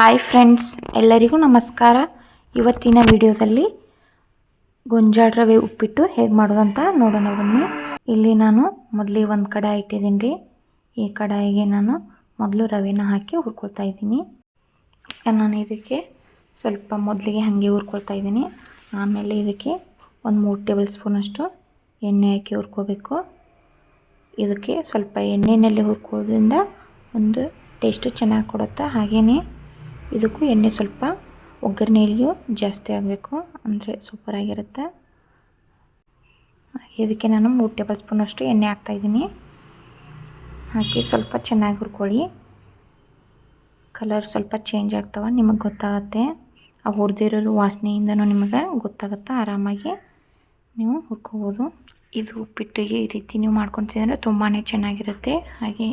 Hi friends ಎಲ್ಲರಿಗೂ ನಮಸ್ಕಾರ. ಇವತ್ತಿನ ವಿಡಿಯೋದಲ್ಲಿ ಗೊಂಜಾಳ ರವೆ ಉಪ್ಪಿಟ್ಟು ಹೇಗೆ ಮಾಡೋದಂತ ನೋಡೋಣ ಬನ್ನಿ. ಇಲ್ಲಿ ನಾನು ಮೊದಲಿಗೆ ಒಂದು ಕಡಾಯಿ ಇಟ್ಟಿದ್ದೀನಿ ರೀ. ಈ ಕಡಾಯಿಗೆ ನಾನು ಮೊದಲು ರವೆನ ಹಾಕಿ ಹುರ್ಕೊಳ್ತಾ ಇದ್ದೀನಿ. ನಾನು ಇದಕ್ಕೆ ಸ್ವಲ್ಪ ಮೊದಲಿಗೆ ಹಾಗೆ ಹುರ್ಕೊಳ್ತಾ ಇದ್ದೀನಿ. ಆಮೇಲೆ ಇದಕ್ಕೆ ಒಂದು ಮೂರು ಟೇಬಲ್ ಸ್ಪೂನಷ್ಟು ಎಣ್ಣೆ ಹಾಕಿ ಹುರ್ಕೋಬೇಕು. ಇದಕ್ಕೆ ಸ್ವಲ್ಪ ಎಣ್ಣೆಯಲ್ಲಿ ಹುರ್ಕೋದ್ರಿಂದ ಒಂದು ಟೇಸ್ಟು ಚೆನ್ನಾಗಿ ಕೊಡುತ್ತೆ ಹಾಗೆಯೇ ಇದಕ್ಕೂ ಎಣ್ಣೆ ಸ್ವಲ್ಪ ಒಗ್ಗರಣೆಯಲ್ಲಿಯೂ ಜಾಸ್ತಿ ಆಗಬೇಕು, ಅಂದರೆ ಸೂಪರಾಗಿರುತ್ತೆ ಇದಕ್ಕೆ ನಾನು ಮೂರು ಟೇಬಲ್ ಸ್ಪೂನಷ್ಟು ಎಣ್ಣೆ ಹಾಕ್ತಾಯಿದ್ದೀನಿ ಹಾಕಿ ಸ್ವಲ್ಪ ಚೆನ್ನಾಗಿ ಹುರ್ಕೊಳ್ಳಿ. ಕಲರ್ ಸ್ವಲ್ಪ ಚೇಂಜ್ ಆಗ್ತವೆ, ನಿಮಗೆ ಗೊತ್ತಾಗುತ್ತೆ. ಆ ಹುರಿದಿರೋ ವಾಸನೆಯಿಂದನೂ ನಿಮಗೆ ಗೊತ್ತಾಗುತ್ತೆ, ಆರಾಮಾಗಿ ನೀವು ಹುರ್ಕೋಬೋದು. ಇದು ಉಪ್ಪಿಟ್ಟಿಗೆ ಈ ರೀತಿ ನೀವು ಮಾಡ್ಕೊತಿದ್ರೆ ತುಂಬಾ ಚೆನ್ನಾಗಿರುತ್ತೆ. ಹಾಗೆ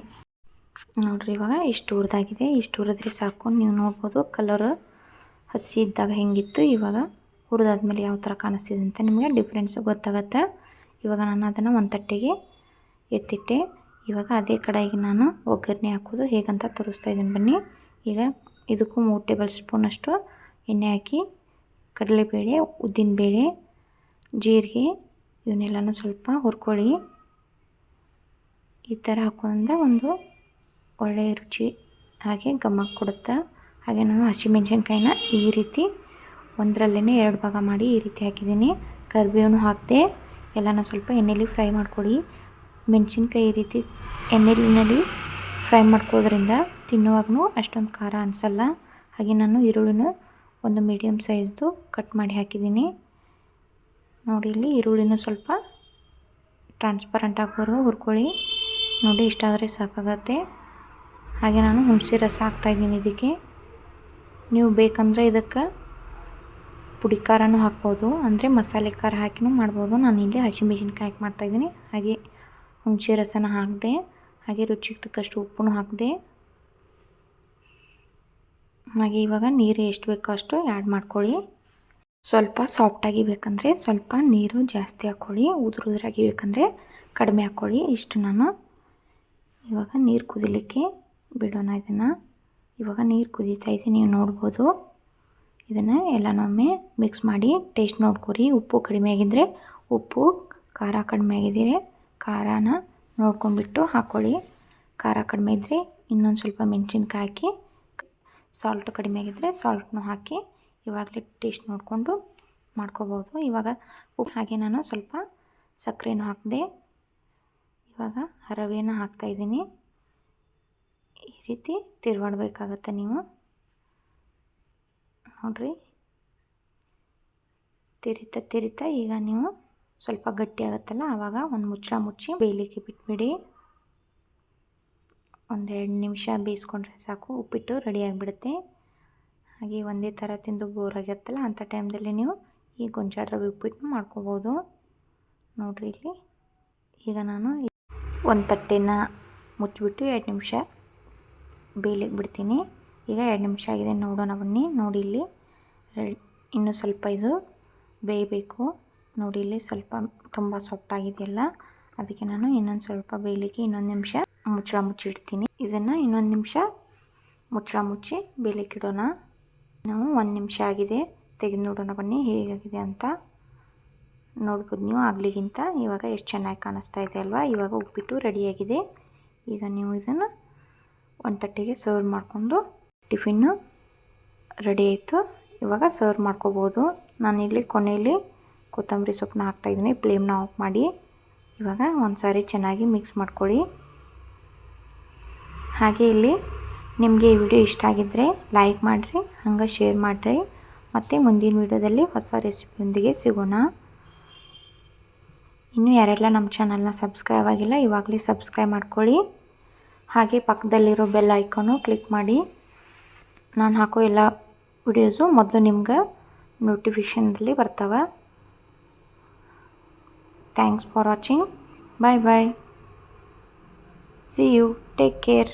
ನೋಡಿರಿ ಇವಾಗ ಇಷ್ಟು ಹುರಿದಾಗಿದೆ ಇಷ್ಟು ಹುರಿದ್ರೆ ಸಾಕು. ನೀವು ನೋಡ್ಬೋದು ಕಲರ್ ಹಸಿ ಇದ್ದಾಗ ಹೆಂಗಿತ್ತು, ಇವಾಗ ಹುರಿದಾದ್ಮೇಲೆ ಯಾವ ಥರ ಕಾಣಿಸ್ತಿದೆ ಅಂತ ನಿಮಗೆ ಡಿಫ್ರೆನ್ಸ್ ಗೊತ್ತಾಗುತ್ತೆ. ಇವಾಗ ನಾನು ಅದನ್ನು ಒಂದು ತಟ್ಟೆಗೆ ಎತ್ತಿಟ್ಟೆ. ಇವಾಗ ಅದೇ ಕಡೆಗೆ ನಾನು ಒಗ್ಗರಣೆ ಹಾಕೋದು ಹೇಗಂತ ತೋರಿಸ್ತಾ ಇದ್ದೀನಿ ಬನ್ನಿ. ಈಗ ಇದಕ್ಕೂ ಮೂರು ಟೇಬಲ್ ಸ್ಪೂನಷ್ಟು ಎಣ್ಣೆ ಹಾಕಿ, ಕಡಲೆಬೇಳೆ, ಉದ್ದಿನಬೇಳೆ, ಜೀರಿಗೆ, ಇವನ್ನೆಲ್ಲನೂ ಸ್ವಲ್ಪ ಹುರ್ಕೊಳ್ಳಿ. ಈ ಥರ ಹಾಕೋದ್ರಿಂದ ಒಂದು ಒಳ್ಳೆಯ ರುಚಿ ಹಾಗೆ ಘಮ ಕೊಡುತ್ತೆ, ಹಾಗೆ ನಾನು ಹಸಿಮೆಣ್ಸಿನ್ಕಾಯಿನ ಈ ರೀತಿ ಒಂದರಲ್ಲೇ ಎರಡು ಭಾಗ ಮಾಡಿ ಈ ರೀತಿ ಹಾಕಿದ್ದೀನಿ. ಕರಿಬೇವನ್ನು ಹಾಕಿದೆ ಎಲ್ಲನೂ ಸ್ವಲ್ಪ ಎಣ್ಣೆಲಿ ಫ್ರೈ ಮಾಡ್ಕೊಳ್ಳಿ. ಮೆಣಸಿನ್ಕಾಯಿ ಈ ರೀತಿ ಎಣ್ಣೆಲಿನಲ್ಲಿ ಫ್ರೈ ಮಾಡ್ಕೊಳ್ಳೋದ್ರಿಂದ ತಿನ್ನುವಾಗೂ ಅಷ್ಟೊಂದು ಖಾರ ಅನಿಸಲ್ಲ. ಹಾಗೆ ನಾನು ಈರುಳ್ಳಿನ ಒಂದು ಮೀಡಿಯಮ್ ಸೈಜ್ದು ಕಟ್ ಮಾಡಿ ಹಾಕಿದ್ದೀನಿ. ನೋಡಿ ಇಲ್ಲಿ ಈರುಳ್ಳಿನೂ ಸ್ವಲ್ಪ ಟ್ರಾನ್ಸ್ಪರೆಂಟ್ ಆಗೋವರೆಗೂ ಹುರ್ಕೊಳ್ಳಿ. ನೋಡಿ ಇಷ್ಟಾದರೆ ಸಾಕಾಗತ್ತೆ. ಹಾಗೆ ನಾನು ಹುಣಸೆ ರಸ ಹಾಕ್ತಾಯಿದ್ದೀನಿ ಇದಕ್ಕೆ. ನೀವು ಬೇಕಂದರೆ ಇದಕ್ಕೆ ಪುಡಿ ಖಾರನೂ ಹಾಕ್ಬೋದು, ಅಂದರೆ ಮಸಾಲೆ ಖಾರ ಹಾಕಿನೂ ಮಾಡ್ಬೋದು. ನಾನು ಇಲ್ಲಿ ಹಸಿಮೆಣಸಿನ್ಕಾಯಿ ಹಾಕಿ ಮಾಡ್ತಾಯಿದ್ದೀನಿ ಹಾಗೆ ಹುಣಸೆ ರಸನ ಹಾಕಿದೆ, ಹಾಗೆ ರುಚಿಗೆ ತಕ್ಕಷ್ಟು ಉಪ್ಪನ್ನು ಹಾಕಿದೆ. ಹಾಗೆ ಇವಾಗ ನೀರು ಎಷ್ಟು ಬೇಕೋ ಅಷ್ಟು ಆ್ಯಡ್ ಮಾಡ್ಕೊಳ್ಳಿ. ಸ್ವಲ್ಪ ಸಾಫ್ಟಾಗಿ ಬೇಕಂದರೆ ಸ್ವಲ್ಪ ನೀರು ಜಾಸ್ತಿ ಹಾಕ್ಕೊಳ್ಳಿ ಉದುರು ಉದುರಾಗಿ ಬೇಕಂದರೆ ಕಡಿಮೆ ಹಾಕ್ಕೊಳ್ಳಿ. ಇಷ್ಟು ನಾನು ಇವಾಗ ನೀರು ಕುದಿಲಿಕ್ಕೆ ಬಿಡೋಣ ಇದನ್ನು. ಇವಾಗ ನೀರು ಕುದೀತಾ ಇದೆ, ನೀವು ನೋಡ್ಬೋದು. ಇದನ್ನು ಎಲ್ಲನೊಮ್ಮೆ ಮಿಕ್ಸ್ ಮಾಡಿ ಟೇಸ್ಟ್ ನೋಡ್ಕೊರಿ. ಉಪ್ಪು ಕಡಿಮೆ ಆಗಿದ್ದರೆ ಉಪ್ಪು, ಖಾರ ಕಡಿಮೆ ಆಗಿದ್ದರೆ ಖಾರನ ನೋಡ್ಕೊಂಡ್ಬಿಟ್ಟು ಹಾಕ್ಕೊಳ್ಳಿ ಖಾರ ಕಡಿಮೆ ಇದ್ದರೆ ಇನ್ನೊಂದು ಸ್ವಲ್ಪ ಮೆಣಸಿನ್ಕಾಯಿ ಹಾಕಿ ಸಾಲ್ಟ್ ಕಡಿಮೆ ಆಗಿದ್ದರೆ ಸಾಲ್ಟ್ನೂ ಹಾಕಿ ಇವಾಗಲೇ ಟೇಸ್ಟ್ ನೋಡಿಕೊಂಡು ಮಾಡ್ಕೋಬೋದು. ಇವಾಗ ಉಪ್ಪು ಹಾಗೆ ನಾನು ಸ್ವಲ್ಪ ಸಕ್ಕರೆನೂ ಹಾಕಿದೆ ಇವಾಗ ಹರವೇನ ಹಾಕ್ತಾಯಿದ್ದೀನಿ ಈ ರೀತಿ ತಿರ್ವಾಡಬೇಕಾಗತ್ತೆ ನೀವು. ನೋಡಿರಿ. ತಿರಿತಾ ತಿರಿತಾ ಈಗ ನೀವು ಸ್ವಲ್ಪ ಗಟ್ಟಿ ಆಗುತ್ತಲ್ಲ ಆವಾಗ ಒಂದು ಮುಚ್ಚಳ ಮುಚ್ಚಿ ಬೇಯಲಿಕ್ಕೆ ಬಿಟ್ಬಿಡಿ. ಒಂದೆರಡು ನಿಮಿಷ ಬೇಯಿಸ್ಕೊಂಡ್ರೆ ಸಾಕು, ಉಪ್ಪಿಟ್ಟು ರೆಡಿ ಆಗಿಬಿಡುತ್ತೆ. ಹಾಗೆ ಒಂದೇ ಥರ ತಿಂದು ಬೋರ್ ಆಗಿರುತ್ತಲ್ಲ ಅಂಥ ಟೈಮ್ದಲ್ಲಿ ನೀವು ಈ ಗೊಂಜಾಳ ರವೆ ಉಪ್ಪಿಟ್ಟು ಮಾಡ್ಕೋಬೋದು. ನೋಡಿರಿ ಇಲ್ಲಿ. ಈಗ ನಾನು ಒಂದು ತಟ್ಟೆನ ಮುಚ್ಚಿಬಿಟ್ಟು ಎರಡು ನಿಮಿಷ ಬೇಯಲಿಕ್ಕೆ ಬಿಡ್ತೀನಿ. ಈಗ ಎರಡು ನಿಮಿಷ ಆಗಿದೆ, ನೋಡೋಣ ಬನ್ನಿ. ನೋಡಿ ಇಲ್ಲಿ. ಇನ್ನೂ ಸ್ವಲ್ಪ ಇದು ಬೇಯಬೇಕು. ನೋಡಿ ಇಲ್ಲಿ ಸ್ವಲ್ಪ ತುಂಬ ಸಾಫ್ಟ್ ಆಗಿದೆಯಲ್ಲ. ಅದಕ್ಕೆ ನಾನು ಇನ್ನೊಂದು ಸ್ವಲ್ಪ ಬೇಯಲಿಕ್ಕೆ ಇನ್ನೊಂದು ನಿಮಿಷ ಮುಚ್ಚಳ ಮುಚ್ಚಿಡ್ತೀನಿ ಇದನ್ನು ಇನ್ನೊಂದು ನಿಮಿಷ ಮುಚ್ಚಳ ಮುಚ್ಚಿ ಬೇಯಲಿಕ್ಕೆ ಇಡೋಣ. ನಾವು ಒಂದು ನಿಮಿಷ ಆಗಿದೆ. ತೆಗೆದು ನೋಡೋಣ ಬನ್ನಿ ಹೇಗಾಗಿದೆ ಅಂತ. ನೋಡ್ಬೋದು ನೀವು ಆಗ್ಲಿಗಿಂತ. ಇವಾಗ ಎಷ್ಟು ಚೆನ್ನಾಗಿ ಕಾಣಿಸ್ತಾ ಇದೆ ಅಲ್ವಾ? ಇವಾಗ ಉಪ್ಪಿಟ್ಟು ರೆಡಿಯಾಗಿದೆ ಈಗ ನೀವು ಇದನ್ನು ಒಂದು ತಟ್ಟೆಗೆ ಸರ್ವ್ ಮಾಡಿಕೊಂಡು ಟಿಫಿನ್ನು ರೆಡಿ ಆಯಿತು. ಇವಾಗ ಸರ್ವ್ ಮಾಡ್ಕೋಬೋದು. ನಾನಿಲ್ಲಿ ಕೊನೆಯಲ್ಲಿ ಕೊತ್ತಂಬರಿ ಸೊಪ್ಪನ್ನ ಹಾಕ್ತಾಯಿದ್ದೀನಿ ಫ್ಲೇಮ್ನ ಆಫ್ ಮಾಡಿ. ಇವಾಗ ಒಂದು ಸಾರಿ ಚೆನ್ನಾಗಿ ಮಿಕ್ಸ್ ಮಾಡ್ಕೊಳ್ಳಿ. ಹಾಗೆ ಇಲ್ಲಿ ನಿಮಗೆ ಈ ವಿಡಿಯೋ ಇಷ್ಟ ಆಗಿದ್ದರೆ ಲೈಕ್ ಮಾಡಿರಿ, ಹಂಗೆ ಶೇರ್ ಮಾಡಿರಿ. ಮತ್ತು ಮುಂದಿನ ವಿಡಿಯೋದಲ್ಲಿ ಹೊಸ ರೆಸಿಪಿಯೊಂದಿಗೆ ಸಿಗೋಣ. ಇನ್ನೂ ಯಾರೆಲ್ಲ ನಮ್ಮ ಚಾನಲ್ನ ಸಬ್ಸ್ಕ್ರೈಬ್ ಆಗಿಲ್ಲ, ಇವಾಗಲೇ ಸಬ್ಸ್ಕ್ರೈಬ್ ಮಾಡ್ಕೊಳ್ಳಿ. ಹಾಗೆ ಪಕ್ಕದಲ್ಲಿರೋ ಬೆಲ್ ಐಕಾನು ಕ್ಲಿಕ್ ಮಾಡಿ. ನಾನು ಹಾಕೋ ಎಲ್ಲ ವಿಡಿಯೋಸು ಮೊದಲು ನಿಮ್ಗೆ ನೋಟಿಫಿಕೇಷನ್ದಲ್ಲಿ ಬರ್ತವೆ. Thanks for watching bye bye see you take care